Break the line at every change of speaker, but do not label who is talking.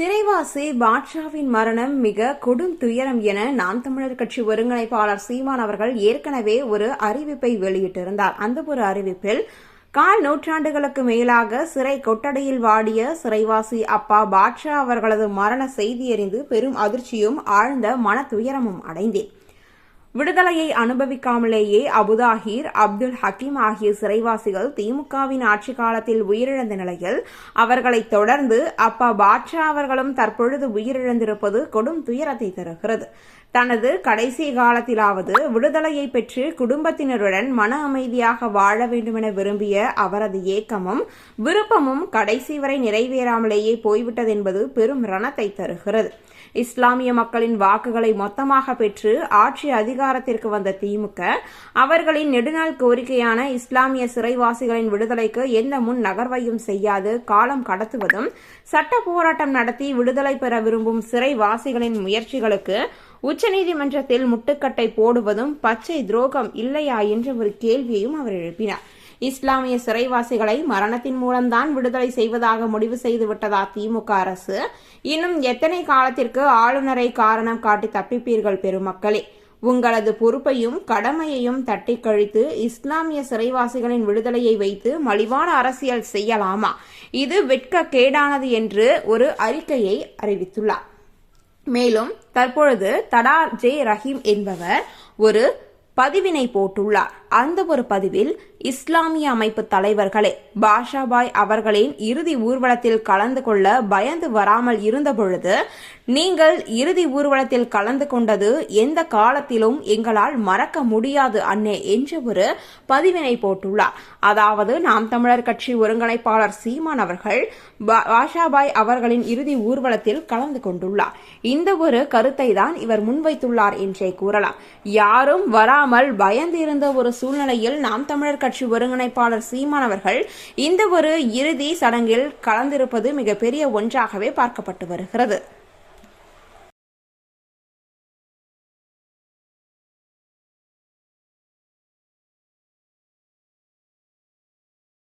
சிறைவாசி பாட்ஷாவின் மரணம் மிக கொடும் துயரம் என நாம் தமிழர் கட்சி ஒருங்கிணைப்பாளர் சீமான் அவர்கள் ஏற்கனவே ஒரு அறிவிப்பை வெளியிட்டிருந்தார். அந்த ஒரு அறிவிப்பில் கால் நூற்றாண்டுகளுக்கு மேலாக சிறை கொட்டடையில் வாடிய சிறைவாசி அப்பா பாட்ஷா அவர்களது மரண செய்தி அறிந்து பெரும் அதிர்ச்சியும் ஆழ்ந்த மன துயரமும் அடைந்தேன். விடுதலையை அனுபவிக்காமலேயே அபுதாஹீர் அப்துல் ஹக்கீம் ஆகிய சிறைவாசிகள் திமுகவின் ஆட்சி காலத்தில் உயிரிழந்த நிலையில் அவர்களை தொடர்ந்து அப்பா பாட்ஷா அவர்களும் தற்பொழுது உயிரிழந்திருப்பது கொடும் துயரத்தை தருகிறது. தனது கடைசி காலத்திலாவது விடுதலையை பெற்று குடும்பத்தினருடன் மன அமைதியாக வாழ வேண்டுமென விரும்பிய அவரது ஏக்கமும் விருப்பமும் கடைசி வரை நிறைவேறாமலேயே போய்விட்டது என்பது பெரும் ரணத்தை தருகிறது. இஸ்லாமிய மக்களின் வாக்குகளை மொத்தமாக பெற்று ஆட்சி அதிகாரத்திற்கு வந்த திமுக அவர்களின் நெடுநாள் கோரிக்கையான இஸ்லாமிய சிறைவாசிகளின் விடுதலைக்கு எந்த முன் நகர்வையும் செய்யாது காலம் கடத்துவதும் சட்ட போராட்டம் நடத்தி விடுதலை பெற விரும்பும் சிறைவாசிகளின் முயற்சிகளுக்கு உச்சநீதிமன்றத்தில் முட்டுக்கட்டை போடுவதும் பச்சை துரோகம் இல்லையா என்ற ஒரு கேள்வியையும் அவர் எழுப்பினார். இஸ்லாமிய சிறைவாசிகளை மரணத்தின் மூலம்தான் விடுதலை செய்வதாக முடிவு செய்துவிட்டதா திமுக அரசு? இன்னும் எத்தனை காலத்திற்கு ஆளுநரை காரணம் காட்டி தப்பிப்பீர்கள் பெருமக்களே? உங்களது பொறுப்பையும் கடமையையும் தட்டி கழித்து இஸ்லாமிய சிறைவாசிகளின் விடுதலையை வைத்து மலிவான அரசியல் செய்யலாமா? இது வெட்க கேடானது என்று ஒரு அறிக்கையை அறிவித்துள்ளார். மேலும் தற்பொழுது தடா ஜே ரஹீம் என்பவர் ஒரு பதிவினை போட்டுள்ளார். அந்த ஒரு பதிவில் இஸ்லாமிய அமைப்பு தலைவர்களே பாஷாபாய் அவர்களின் இறுதி ஊர்வலத்தில் கலந்து கொள்ள பயந்து வராமல் இருந்தபொழுது நீங்கள் இறுதி ஊர்வலத்தில் கலந்து கொண்டது எந்த காலத்திலும் எங்களால் மறக்க முடியாது அண்ணே என்ற ஒரு பதிவினை போட்டுள்ளார். அதாவது நாம் தமிழர் கட்சி ஒருங்கிணைப்பாளர் சீமான் அவர்கள் பாஷாபாய் அவர்களின் இறுதி ஊர்வலத்தில் கலந்து கொண்டுள்ளார். இந்த ஒரு கருத்தை தான் இவர் முன்வைத்துள்ளார் என்றே கூறலாம். யாரும் வராமல் பயந்து இருந்த ஒரு சூழ்நிலையில் நாம் தமிழர் கட்சி ஒருங்கிணைப்பாளர் சீமான் அவர்கள் இந்த ஒரு இறுதி சடங்கில் கலந்திருப்பது மிகப்பெரிய ஒன்றாகவே பார்க்கப்பட்டு வருகிறது.